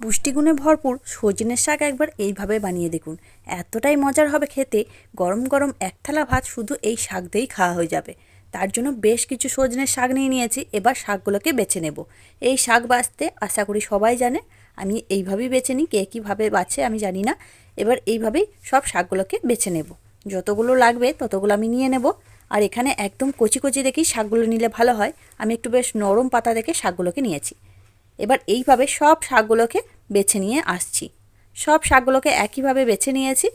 পুষ্টিগুণে ভরপুর সজনের শাক একবার এইভাবে বানিয়ে দেখুন। এতটাই মজার হবে খেতে, গরম গরম এক থালা ভাত শুধু এই শাক দিয়েই খাওয়া হয়ে যাবে। তার জন্য বেশ কিছু সজনের শাক নিয়ে নিয়েছি, এবার শাকগুলোকে বেছে নেব। এই শাক বাছতে আশা করি সবাই জানে, আমি এইভাবেই বেছে নিই, কে কীভাবে বাছে আমি জানি না। এবার এইভাবেই সব শাকগুলোকে বেছে নেব। যতগুলো লাগবে ততগুলো আমি নিয়ে নেব। আর এখানে একদম কচি কচি দেখেই শাকগুলো নিলে ভালো হয়। আমি একটু বেশ নরম পাতা দেখে শাকগুলোকে নিয়েছি। এবার এইভাবে সব শাকগুলোকে বেছে নিয়ে আসছি। সব শাকগুলোকে একইভাবে বেছে নিয়েছি।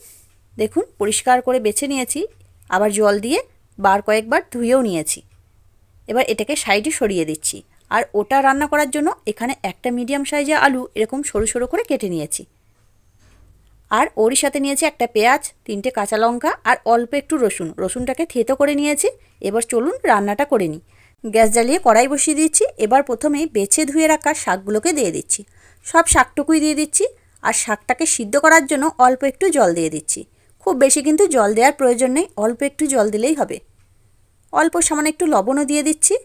দেখুন, পরিষ্কার করে বেছে নিয়েছি। আবার জল দিয়ে বার কয়েকবার ধুয়েও নিয়েছি। এবার এটাকে সাইডে সরিয়ে দিচ্ছি। আর ওটা রান্না করার জন্য এখানে একটা মিডিয়াম সাইজে আলু এরকম সরু সরু করে কেটে নিয়েছি। আর ওরই সাথে নিয়েছি একটা পেঁয়াজ, তিনটে কাঁচা লঙ্কা আর অল্প একটু রসুন। রসুনটাকে থেতো করে নিয়েছি। এবার চলুন রান্নাটা করে নিই। গ্যাস জ্বালিয়ে কড়াই বসিয়ে দিচ্ছি। এবার প্রথমেই বেছে ধুয়ে রাখা শাকগুলোকে দিয়ে দিচ্ছি। সব শাকটুকুই দিয়ে দিচ্ছি আর শাকটাকে সিদ্ধ করার জন্য অল্প একটু জল দিয়ে দিচ্ছি। খুব বেশি কিন্তু জল দেওয়ার প্রয়োজন নেই, অল্প একটু জল দিলেই হবে। অল্প সামান্য একটু লবণও দিয়ে দিচ্ছি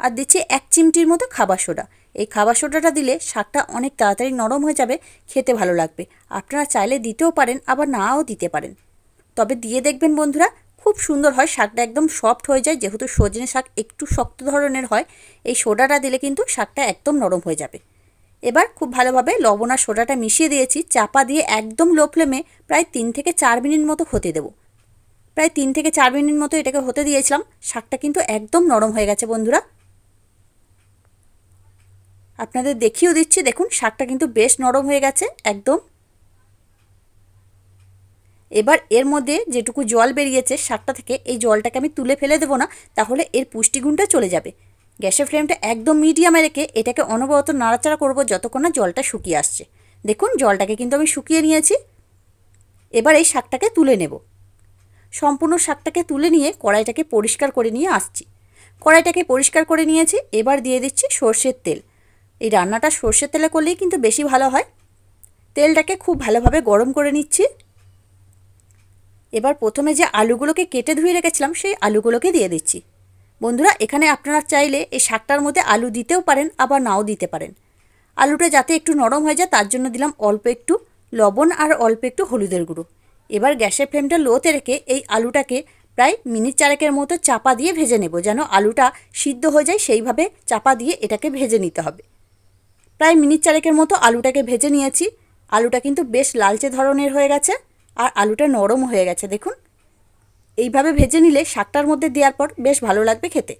আর দিচ্ছি এক চিমটির মতো খাবার সোডা। এই খাবার সোডাটা দিলে শাকটা অনেক তাড়াতাড়ি নরম হয়ে যাবে, খেতে ভালো লাগবে। আপনারা চাইলে দিতেও পারেন, আবার নাও দিতে পারেন। তবে দিয়ে দেখবেন বন্ধুরা খুব সুন্দর হয়, শাকটা একদম সফট হয়ে যায়, যেহেতু সজনে শাক একটু শক্ত ধরনের হয়, এই সোডাটা দিলে কিন্তু শাকটা একদম নরম হয়ে যাবে। এবার খুব ভালোভাবে লবণ আর সোডাটা মিশিয়ে দিয়েছি, চাপা দিয়ে একদম লো ফ্লেমে প্রায় তিন থেকে চার মিনিট মতো হতে দেবো। প্রায় তিন থেকে চার মিনিট মতো এটাকে হতে দিয়েছিলাম, শাকটা কিন্তু একদম নরম হয়ে গেছে বন্ধুরা। আপনাদের দেখিয়েও দিচ্ছি, দেখুন, শাকটা কিন্তু বেশ নরম হয়ে গেছে, একদম এবার এর মধ্যে যেটুকু জল বেরিয়েছে শাকটা থেকে এই জলটাকে আমি তুলে ফেলে দেবো না, তাহলে এর পুষ্টিগুণটা চলে যাবে। গ্যাসের ফ্লেমটা একদম মিডিয়ামে রেখে এটাকে অনবরত নাড়াচাড়া করব যতক্ষণ না জলটা শুকিয়ে আসছে। দেখুন, জলটাকে কিন্তু আমি শুকিয়ে নিয়েছি। এবার এই শাকটাকে তুলে নেব। সম্পূর্ণ শাকটাকে তুলে নিয়ে কড়াইটাকে পরিষ্কার করে নিয়ে আসছি। কড়াইটাকে পরিষ্কার করে নিয়েছি, এবার দিয়ে দিচ্ছি সর্ষের তেল। এই রান্নাটা সর্ষের তেলে করলেই কিন্তু বেশি ভালো হয়। তেলটাকে খুব ভালোভাবে গরম করে নিচ্ছি। এবার প্রথমে যে আলুগুলোকে কেটে ধুয়ে রেখেছিলাম, সেই আলুগুলোকে দিয়ে দিচ্ছি। বন্ধুরা, এখানে আপনারা চাইলে এই শাকটার মধ্যে আলু দিতেও পারেন, আবার নাও দিতে পারেন। আলুটা যাতে একটু নরম হয়ে যায়, তার জন্য দিলাম অল্প একটু লবণ আর অল্প একটু হলুদের গুঁড়ো। এবার গ্যাসের ফ্লেমটা লোতে রেখে এই আলুটাকে প্রায় মিনিট চারেকের মতো চাপা দিয়ে ভেজে নেব, যেন আলুটা সিদ্ধ হয়ে যায়, সেইভাবে চাপা দিয়ে এটাকে ভেজে নিতে হবে। প্রায় মিনিট চারেকের মতো আলুটাকে ভেজে নিয়েছি। আলুটা কিন্তু বেশ লালচে ধরনের হয়ে গেছে। আর আলুটা নরম হয়ে গেছে, দেখুন। এইভাবে ভেজে নিলে শাকটার মধ্যে দেওয়ার পর বেশ ভালো লাগবে খেতে।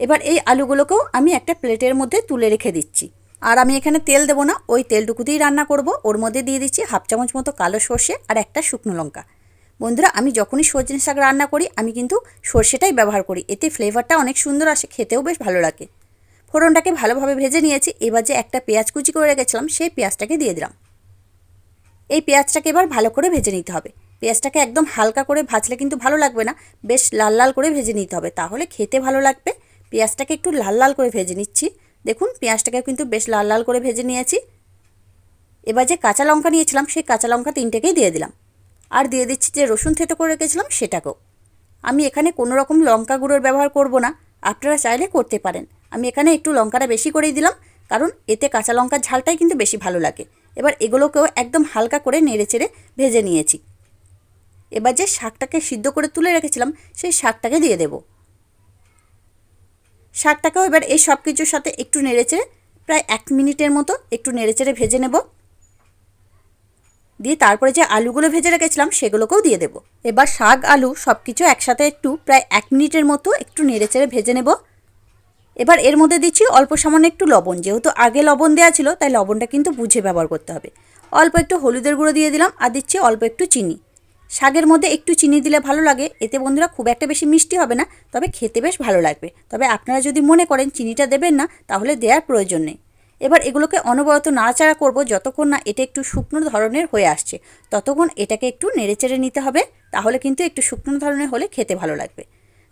এবার এই আলুগুলোকেও আমি একটা প্লেটের মধ্যে তুলে রেখে দিচ্ছি। আর আমি এখানে তেল দেবো না, ওই তেলটুকু দিয়েই রান্না করব। ওর মধ্যে দিয়ে দিচ্ছি হাফ চামচ মতো কালো সর্ষে আর একটা শুকনো লঙ্কা। বন্ধুরা, আমি যখনই সজনে শাক রান্না করি, আমি কিন্তু সর্ষেটাই ব্যবহার করি। এতে ফ্লেভারটা অনেক সুন্দর আসে, খেতেও বেশ ভালো লাগে। ফোড়নটাকে ভালোভাবে ভেজে নিয়েছি। এবার যে একটা পেঁয়াজ কুচি করে রেখেছিলাম, সেই পেঁয়াজটাকে দিয়ে দিলাম। এই পেঁয়াজটাকে এবার ভালো করে ভেজে নিতে হবে। পেঁয়াজটাকে একদম হালকা করে ভাজলে কিন্তু ভালো লাগবে না। বেশ লাল লাল করে ভেজে নিতে হবে। তাহলে খেতে ভালো লাগবে। পেঁয়াজটাকে একটু লাল লাল করে ভেজে নিচ্ছি। দেখুন পেঁয়াজটাকে কিন্তু বেশ লাল লাল করে ভেজে নিয়েছি। এবার যে কাঁচা লঙ্কা নিয়েছিলাম, সেই কাঁচা লঙ্কা তিনটেকেই দিয়ে দিলাম। আর দিয়ে দিচ্ছি যে রসুন থেতো করে রেখেছিলাম, সেটাকেও। আমি এখানে কোনো রকম লঙ্কা গুঁড়োর ব্যবহার করব না। আপনারা চাইলে করতে পারেন। আমি এখানে একটু লঙ্কাটা বেশি করেই দিলাম, কারণ এতে কাঁচা লঙ্কার ঝালটাই কিন্তু বেশি ভালো লাগে। এবার এগুলোকেও একদম হালকা করে নেড়ে চেড়ে ভেজে নিয়েছি। এবার যে শাকটাকে সিদ্ধ করে তুলে রেখেছিলাম, সেই শাকটাকে দিয়ে দেব। শাকটাকেও এবার এই সব কিছুর সাথে একটু নেড়েচেড়ে প্রায় এক মিনিটের মতো একটু নেড়েচেড়ে ভেজে নেব। দিয়ে তারপরে যে আলুগুলো ভেজে রেখেছিলাম, সেগুলোকেও দিয়ে দেব। এবার শাক, আলু সব কিছু একসাথে একটু প্রায় এক মিনিটের মতো একটু নেড়েচেড়ে ভেজে নেব। এবার এর মধ্যে দিচ্ছি অল্প সামান্য একটু লবণ। যেহেতু আগে লবণ দেওয়া ছিল, তাই লবণটা কিন্তু বুঝে ব্যবহার করতে হবে। অল্প একটু হলুদের গুঁড়ো দিয়ে দিলাম আর দিচ্ছি অল্প একটু চিনি। শাকের মধ্যে একটু চিনি দিলে ভালো লাগে। এতে বন্ধুরা খুব একটা বেশি মিষ্টি হবে না, তবে খেতে বেশ ভালো লাগবে। তবে আপনারা যদি মনে করেন চিনিটা দেবেন না, তাহলে দেওয়ার প্রয়োজন নেই। এবার এগুলোকে অনবরত নাড়াচাড়া করব যতক্ষণ না এটা একটু শুকনো ধরনের হয়ে আসছে। ততক্ষণ এটাকে একটু নেড়েচেড়ে নিতে হবে, তাহলে কিন্তু একটু শুকনো ধরনের হলে খেতে ভালো লাগবে।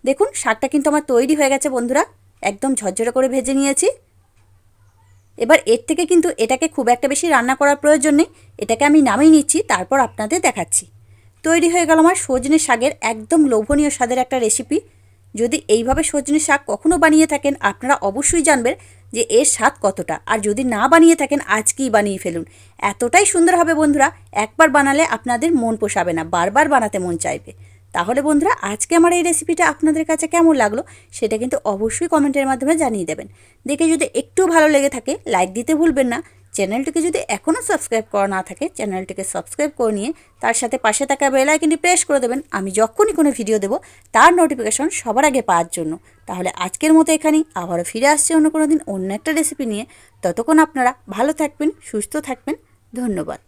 দেখুন, শাকটা কিন্তু আমার তৈরি হয়ে গেছে বন্ধুরা। একদম ঝরঝরে করে ভেজে নিয়েছি। এবার এর থেকে কিন্তু এটাকে খুব একটা বেশি রান্না করার প্রয়োজন নেই। এটাকে আমি নামিয়ে নিচ্ছি, তারপর আপনাদের দেখাচ্ছি। তৈরি হয়ে গেল আমার সজনে শাকের একদম লোভনীয় স্বাদের একটা রেসিপি যদি এইভাবে সজনে শাক কখনো বানিয়ে থাকেন, আপনারা অবশ্যই জানবেন যে এর স্বাদ কতটা। আর যদি না বানিয়ে থাকেন, আজকেই বানিয়ে ফেলুন। এতটাই সুন্দর হবে বন্ধুরা, একবার বানালে আপনাদের মন পোষাবে না, বারবার বানাতে মন চাইবে। তাহলে বন্ধুরা, আজকে আমার এই রেসিপিটা আপনাদের কাছে কেমন লাগল সেটা কিন্তু অবশ্যই কমেন্টের মাধ্যমে জানিয়ে দেবেন। দেখে যদি একটু ভালো লেগে থাকে লাইক দিতে ভুলবেন না। চ্যানেলটিকে যদি এখনও সাবস্ক্রাইব করা না থাকে, চ্যানেলটিকে সাবস্ক্রাইব করে নিয়ে তার সাথে পাশে থাকা বেল আইকনটি প্রেস করে দেবেন। আমি যখনই কোনো ভিডিও দেবো, তার নোটিফিকেশন সবার আগে পাওয়ার জন্য। তাহলে আজকের মতো এখানেই। আবারও ফিরে আসছে অন্য কোনো দিন অন্য একটা রেসিপি নিয়ে। ততক্ষণ আপনারা ভালো থাকবেন, সুস্থ থাকবেন। ধন্যবাদ।